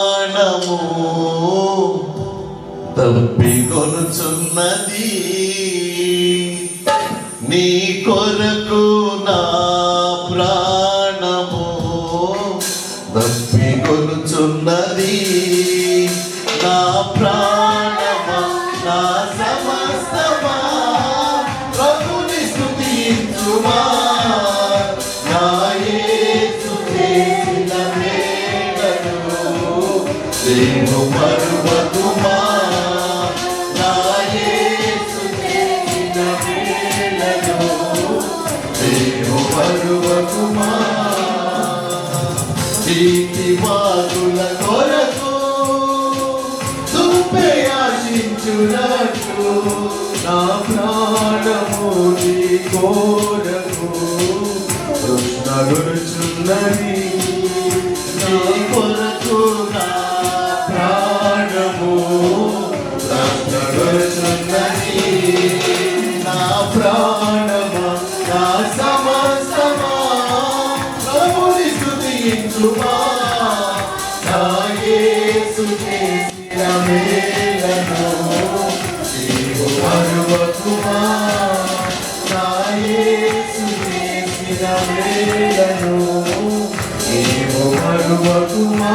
ప్రాణము. తప్పికొనుచున్నది నీ కొరకు నిన్ను మరువకుమా మరువకుమా నీతి వారుల కొరకు చూపే ఆశించునట్టు నా ప్రాణము నీ కోరకు కృష్ణ గురుచున్నది యేసువా నా యేసు చేసిన మేలను నీవు మరువకుమా నా యేసు చేసిన మేలను నీవు మరువకుమా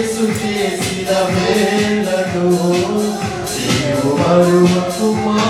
యేసు చేసిన వేళలో మరువకుమా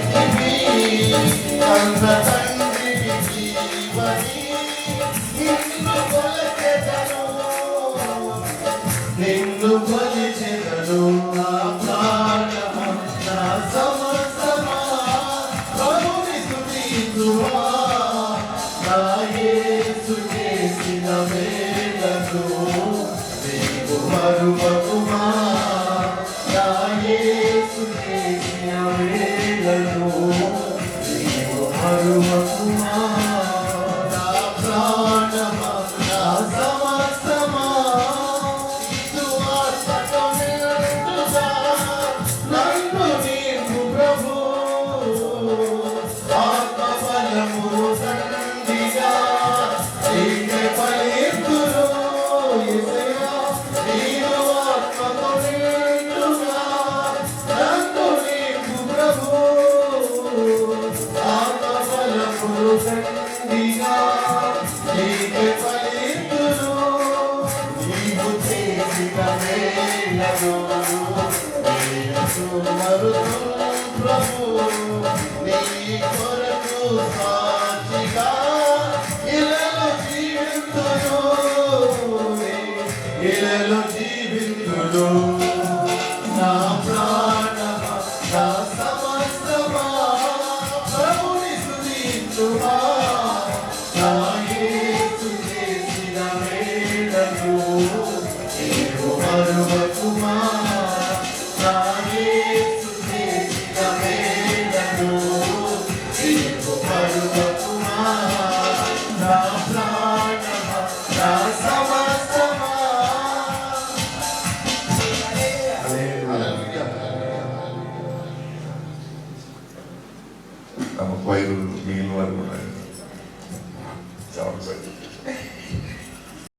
Maruva. ప్రభు నీ కొరకు సాక్షిగా ఇలలు జీవితుడు ఇలలు జీవితుడు నా ప్రాణ నా సమస్తమా ప్రభుని సుధీంచుమా വയറു മീൻ വരവുണ്ടായിരുന്നു